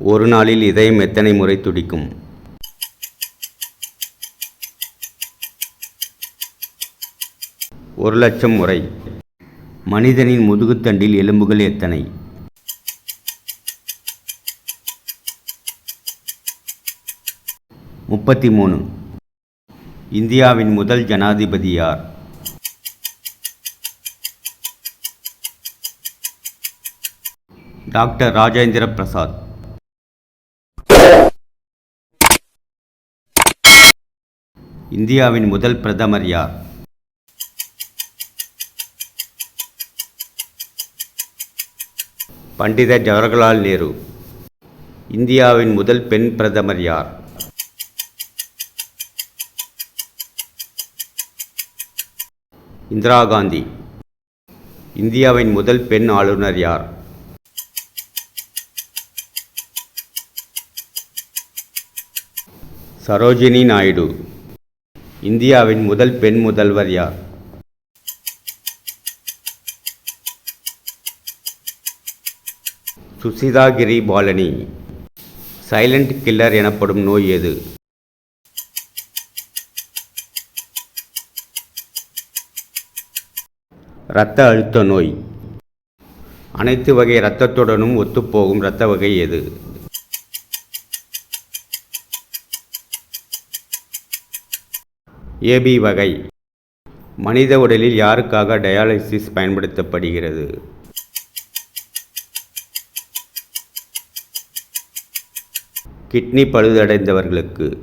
ஒரு நாளில் இதயம் எத்தனை முறை துடிக்கும்? ஒரு லட்சம் முறை. மனிதனின் முதுகுத்தண்டில் எலும்புகள் எத்தனை? முப்பத்தி மூணு இந்தியாவின் முதல் ஜனாதிபதி யார்? டாக்டர் ராஜேந்திர பிரசாத். இந்தியாவின் முதல் பிரதமர் யார்? பண்டித ஜவஹர்லால் நேரு. இந்தியாவின் முதல் பெண் பிரதமர் யார்? இந்திரா காந்தி. இந்தியாவின் முதல் பெண் ஆளுநர் யார்? சரோஜினி நாயுடு. இந்தியாவின் முதல் பெண் முதல்வர் யார்? Sucheta Kripalani silent killer எனப்படும் நோய் எது? இரத்த அழுத்த நோய். அனைத்து வகை இரத்தத்துடனும் ஒத்துப்போகும் இரத்த வகை எது? ஏபி வகை. மனித உடலில் யாருக்காக டயாலிசிஸ் பயன்படுத்தப்படுகிறது? கிட்னி பழுதடைந்தவர்களுக்கு.